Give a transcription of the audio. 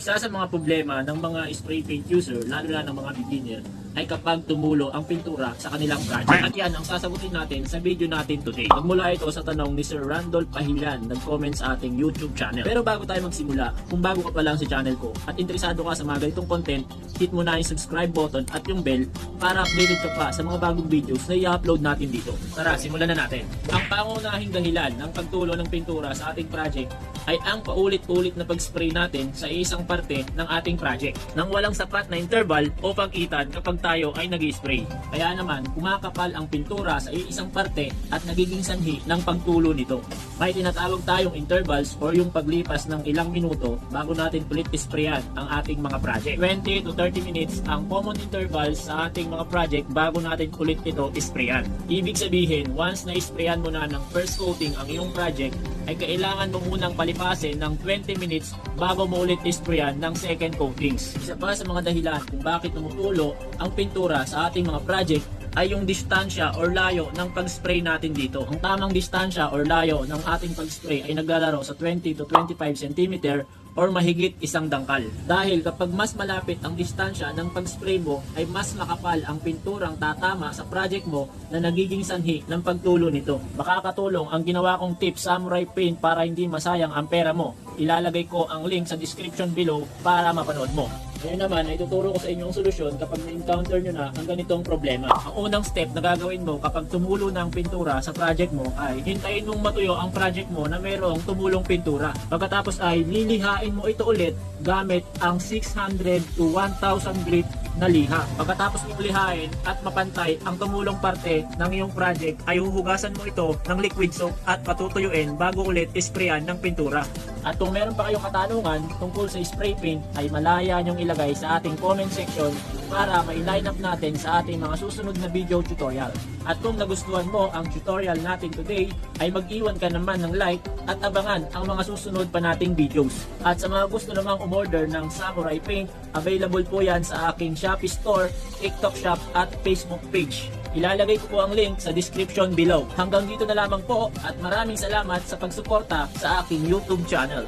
Isa sa mga problema ng mga spray paint user, lalo na ng mga beginner, ay kapag tumulo ang pintura sa kanilang project. At yan ang sasagutin natin sa video natin today. Magmula ito sa tanong ni Sir Randolph Pahilan, nag-comment sa ating YouTube channel. Pero bago tayo magsimula, kung bago ka pa lang sa channel ko at interesado ka sa mga ganitong content, hit mo na yung subscribe button at yung bell para updated ka pa sa mga bagong videos na i-upload natin dito. Tara, simulan na natin. Ang pangunahing dahilan ng pagtulo ng pintura sa ating project ay ang paulit-ulit na pag-spray natin sa isang parte ng ating project nang walang sapat na interval o pagkitan kapag tayo ay nag spray Kaya naman, kumakapal ang pintura sa isang parte at nagiging sanhi ng pagtulo nito. May tinatawag tayong intervals or yung paglipas ng ilang minuto bago natin ulit sprayan ang ating mga project. 20 to 30 minutes ang common intervals sa ating mga project bago natin ulit ito sprayan. Ibig sabihin, once na sprayan mo na ng first coating ang iyong project, ay kailangan mo munang palipasin ng 20 minutes bago mo ulit sprayan ng second coatings. Isa pa sa mga dahilan kung bakit tumutulo ang pintura sa ating mga project ay yung distansya or layo ng pag-spray natin dito. Ang tamang distansya or layo ng ating pag-spray ay naglalaro sa 20 to 25 cm or mahigit isang dangkal. Dahil kapag mas malapit ang distansya ng pag-spray mo ay mas makapal ang pinturang tatama sa project mo na nagiging sanhi ng pagtulo nito. Makakatulong ang ginawa kong tip samurai paint para hindi masayang ang pera mo. Ilalagay ko ang link sa description below para mapanood mo. Ngayon naman, ay tuturo ko sa inyo ang solusyon kapag na-encounter nyo na ang ganitong problema. Ang unang step na gagawin mo kapag tumulo na ang pintura sa project mo ay hintayin mong matuyo ang project mo na mayroong tumulong pintura. Pagkatapos ay lilihain mo ito ulit gamit ang 600 to 1,000 grit na liha. Pagkatapos mong lihain at mapantay ang tumulong parte ng iyong project ay huhugasan mo ito ng liquid soap at patutuyuin bago ulit isprayan ng pintura. At kung meron pa kayong katanungan tungkol sa spray paint ay malaya niyong ilagay sa ating comment section para ma-line up natin sa ating mga susunod na video tutorial. At kung nagustuhan mo ang tutorial natin today ay mag-iwan ka naman ng like at abangan ang mga susunod pa nating videos. At sa mga gusto namang umorder ng Samurai Paint, available po yan sa aking Shopee Store, TikTok Shop at Facebook page. Ilalagay ko po ang link sa description below. Hanggang dito na lamang po at maraming salamat sa pagsuporta sa aking YouTube channel.